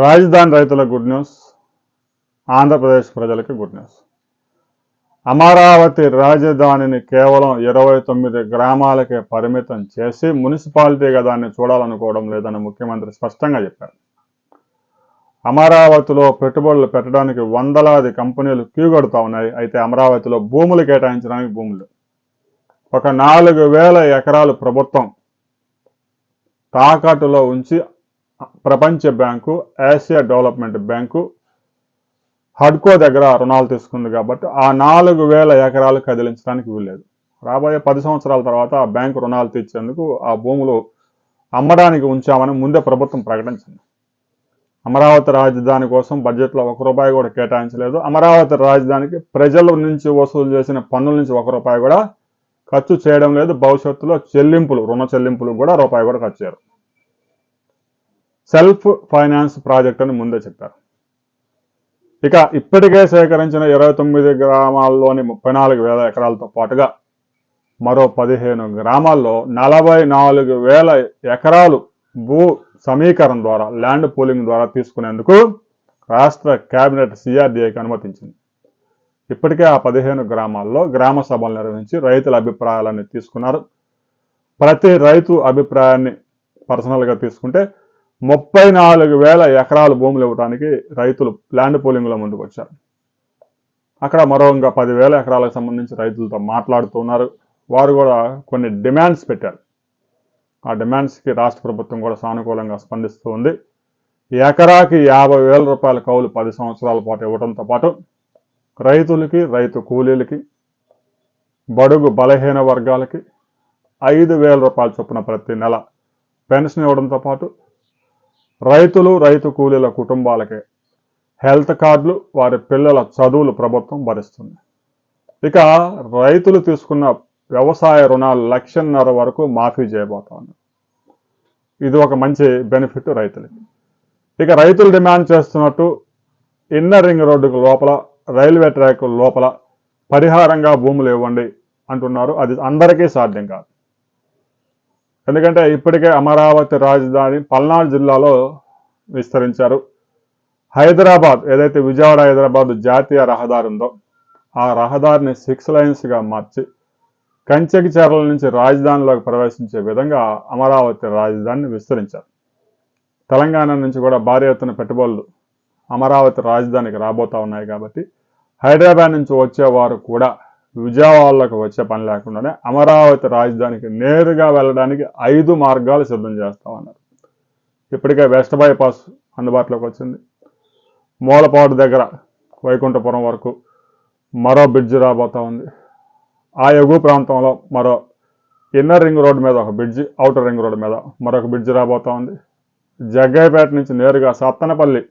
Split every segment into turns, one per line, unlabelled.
రాజధాని రైతుల good news Andhra Pradesh ప్రజలకు గుడ్ న్యూస్. అమరావతి రాజధానిని కేవలం ఇరవై తొమ్మిది గ్రామాలకే పరిమితం చేసి మున్సిపాలిటీగా దాన్ని చూడాలనుకోవడం లేదని ముఖ్యమంత్రి స్పష్టంగా చెప్పారు. అమరావతిలో పెట్టుబడులు పెట్టడానికి వందలాది కంపెనీలు క్యూగడుతూ ఉన్నాయి. అయితే అమరావతిలో భూములు కేటాయించడానికి భూములు. ఒక నాలుగు వేల ఎకరాలు ప్రభుత్వం తాకట్టులో ఉంచి ప్రపంచ బ్యాంకు ఆసియా డెవలప్మెంట్ బ్యాంకు హడ్కో దగ్గర రుణాలు తీసుకుంది కాబట్టి ఆ నాలుగు వేల ఎకరాలు కదిలించడానికి వీల్లేదు. రాబోయే పది సంవత్సరాల తర్వాత ఆ బ్యాంకు రుణాలు తీర్చేందుకు ఆ భూములు అమ్మడానికి ఉంచామని ముందే ప్రభుత్వం ప్రకటించింది. అమరావతి రాజధాని కోసం బడ్జెట్లో ఒక రూపాయి కూడా కేటాయించలేదు. అమరావతి రాజధానికి ప్రజల నుంచి వసూలు చేసిన పన్నుల నుంచి ఒక రూపాయి కూడా ఖర్చు చేయడం లేదు. భవిష్యత్తులో చెల్లింపులు రుణ చెల్లింపులు కూడా రూపాయి కూడా ఖర్చు చేయరు. సెల్ఫ్ ఫైనాన్స్ ప్రాజెక్ట్ అని ముందే చెప్పారు. ఇక ఇప్పటికే సేకరించిన ఇరవై తొమ్మిది గ్రామాల్లోని ముప్పై నాలుగు వేల ఎకరాలతో పాటుగా మరో పదిహేను గ్రామాల్లో నలభై నాలుగు వేల ఎకరాలు భూ సమీకరణ ద్వారా ల్యాండ్ పూలింగ్ ద్వారా తీసుకునేందుకు రాష్ట్ర కేబినెట్ సిఆర్డీఐకి అనుమతించింది. ఇప్పటికే ఆ పదిహేను గ్రామాల్లో గ్రామ సభలు నిర్వహించి రైతుల అభిప్రాయాలన్నీ తీసుకున్నారు. ప్రతి రైతు అభిప్రాయాన్ని పర్సనల్గా తీసుకుంటే ముప్పై నాలుగు వేల ఎకరాల భూములు ఇవ్వడానికి రైతులు ల్యాండ్ పోలింగ్లో ముందుకు వచ్చారు. అక్కడ మరో ఇంకా పదివేల ఎకరాలకు సంబంధించి రైతులతో మాట్లాడుతున్నారు వారు కూడా కొన్ని డిమాండ్స్ పెట్టారు. ఆ డిమాండ్స్కి రాష్ట్ర ప్రభుత్వం కూడా సానుకూలంగా స్పందిస్తూ ఉంది. ఎకరాకి యాభై వేల రూపాయల కౌలు పది సంవత్సరాల పాటు ఇవ్వడంతో పాటు రైతులకి రైతు కూలీలకి బడుగు బలహీన వర్గాలకి ఐదు వేల రూపాయల చొప్పున ప్రతి నెల పెన్షన్ ఇవ్వడంతో పాటు రైతులు రైతు కూలీల కుటుంబాలకి హెల్త్ కార్డులు వారి పిల్లల చదువులు ప్రభుత్వం భరిస్తుంది. ఇక రైతులు తీసుకున్న వ్యవసాయ రుణాలు లక్షన్నర వరకు మాఫీ చేయబోతోంది ఇది ఒక మంచి బెనిఫిట్ రైతులకి. ఇక రైతులు డిమాండ్ చేస్తున్నట్టు ఇన్నర్ రింగ్ రోడ్డుకు లోపల రైల్వే ట్రాక్ లోపల పరిహారంగా భూములు ఇవ్వండి అంటున్నారు. అది అందరికీ సాధ్యం కాదు. ఎందుకంటే ఇప్పటికే అమరావతి రాజధాని పల్నాడు జిల్లాలో విస్తరించారు. హైదరాబాద్ ఏదైతే విజయవాడ హైదరాబాద్ జాతీయ రహదారి ఉందో ఆ రహదారిని సిక్స్ లైన్స్గా మార్చి కంచెకి చెరల నుంచి రాజధానిలోకి ప్రవేశించే విధంగా అమరావతి రాజధానిని విస్తరించారు. తెలంగాణ నుంచి కూడా భారీ ఎత్తున పెట్టుబడులు అమరావతి రాజధానికి రాబోతా ఉన్నాయి కాబట్టి హైదరాబాద్ నుంచి వచ్చేవారు కూడా విజయవాడలోకి వచ్చే పని లేకుండానే అమరావతి రాజధానికి నేరుగా వెళ్ళడానికి ఐదు మార్గాలు సిద్ధం చేస్తామన్నారు. ఇప్పటికే వెస్ట్ బైపాస్ అందుబాటులోకి వచ్చింది. మూలపాడు దగ్గర వైకుంఠపురం వరకు మరో బ్రిడ్జ్ రాబోతా ఉంది. ఆ ఎగువ ప్రాంతంలో మరో ఇన్నర్ రింగ్ రోడ్ మీద ఒక బ్రిడ్జి అవుటర్ రింగ్ రోడ్ మీద మరొక బ్రిడ్జి రాబోతా ఉంది. జగ్గయ్యపేట నుంచి నేరుగా సత్తనపల్లి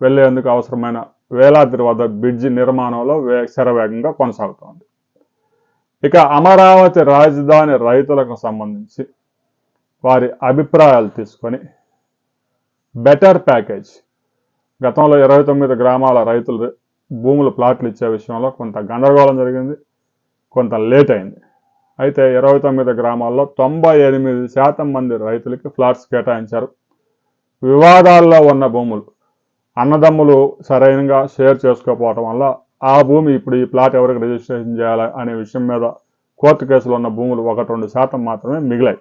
వెళ్ళేందుకు అవసరమైన వేలాద్రి వద్ద బ్రిడ్జి నిర్మాణంలో వే శరవేగంగా కొనసాగుతోంది. ఇక అమరావతి రాజధాని రైతులకు సంబంధించి వారి అభిప్రాయాలు తీసుకొని బెటర్ ప్యాకేజ్. గతంలో ఇరవై తొమ్మిది గ్రామాల రైతులు భూములు ప్లాట్లు ఇచ్చే విషయంలో కొంత గందరగోళం జరిగింది కొంత లేట్ అయింది. అయితే ఇరవై తొమ్మిది గ్రామాల్లో తొంభై ఎనిమిది శాతం మంది రైతులకి ఫ్లాట్స్ కేటాయించారు. వివాదాల్లో ఉన్న భూములు అన్నదమ్ములు సరైనగా షేర్ చేసుకోకపోవటం వల్ల ఆ భూమి ఇప్పుడు ఈ ప్లాట్ ఎవరికి రిజిస్ట్రేషన్ చేయాలి అనే విషయం మీద కోర్టు కేసులో ఉన్న భూములు ఒకటి రెండు శాతం మాత్రమే మిగిలాయి.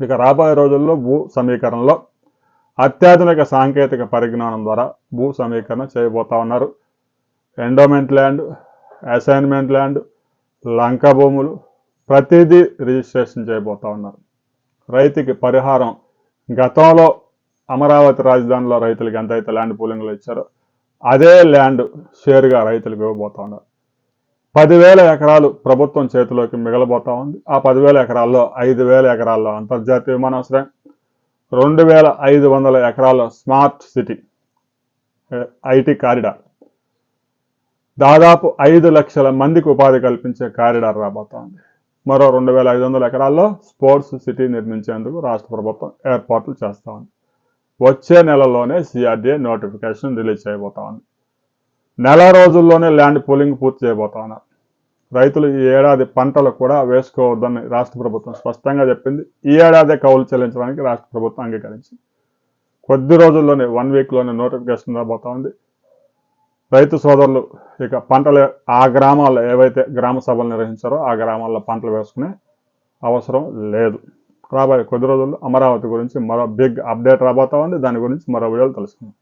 ఇక రాబోయే రోజుల్లో భూ సమీకరణలో అత్యాధునిక సాంకేతిక పరిజ్ఞానం ద్వారా భూ సమీకరణ చేయబోతా ఉన్నారు. ఎండోమెంట్ ల్యాండ్ అసైన్మెంట్ ల్యాండ్ లంక భూములు ప్రతిదీ రిజిస్ట్రేషన్ చేయబోతా ఉన్నారు. రైతుకి పరిహారం. గతంలో అమరావతి రాజధానిలో రైతులకు ఎంతైతే ల్యాండ్ పూలింగ్లు ఇచ్చారో అదే ల్యాండ్ షేర్గా రైతులకు ఇవ్వబోతా ఉన్నారు. పదివేల ఎకరాలు ప్రభుత్వం చేతిలోకి మిగలబోతా ఉంది. ఆ పదివేల ఎకరాల్లో ఐదు వేల ఎకరాల్లో అంతర్జాతీయ విమానాశ్రయం రెండు వేల ఐదు వందల ఎకరాల స్మార్ట్ సిటీ ఐటీ కారిడార్. దాదాపు ఐదు లక్షల మందికి ఉపాధి కల్పించే కారిడార్ రాబోతోంది. మరో రెండు వేల ఐదు వందల ఎకరాల్లో స్పోర్ట్స్ సిటీ నిర్మించేందుకు రాష్ట్ర ప్రభుత్వం ఏర్పాట్లు చేస్తా ఉంది వచ్చే నెలలోనే సిఆర్డీఏ నోటిఫికేషన్ రిలీజ్ చేయబోతా ఉంది నెల రోజుల్లోనే ల్యాండ్ పూలింగ్ పూర్తి చేయబోతా ఉన్నారు రైతులు ఈ ఏడాది పంటలు కూడా వేసుకోవద్దని రాష్ట్ర ప్రభుత్వం స్పష్టంగా చెప్పింది. ఈ ఏడాది కౌలు చెల్లించడానికి రాష్ట్ర ప్రభుత్వం అంగీకరించింది. కొద్ది రోజుల్లోనే వన్ వీక్లోనే నోటిఫికేషన్ రాబోతా ఉంది. రైతు సోదరులు ఇక పంటలు ఆ గ్రామాల్లో ఏవైతే గ్రామ సభలు నిర్వహించారో ఆ గ్రామాల్లో పంటలు వేసుకునే అవసరం లేదు. రాబోయే కొద్ది రోజుల్లో అమరావతి గురించి మరో బిగ్ అప్డేట్ రాబోతా ఉంది. దాని గురించి మరో వీడియోలు తెలుసుకుందాం.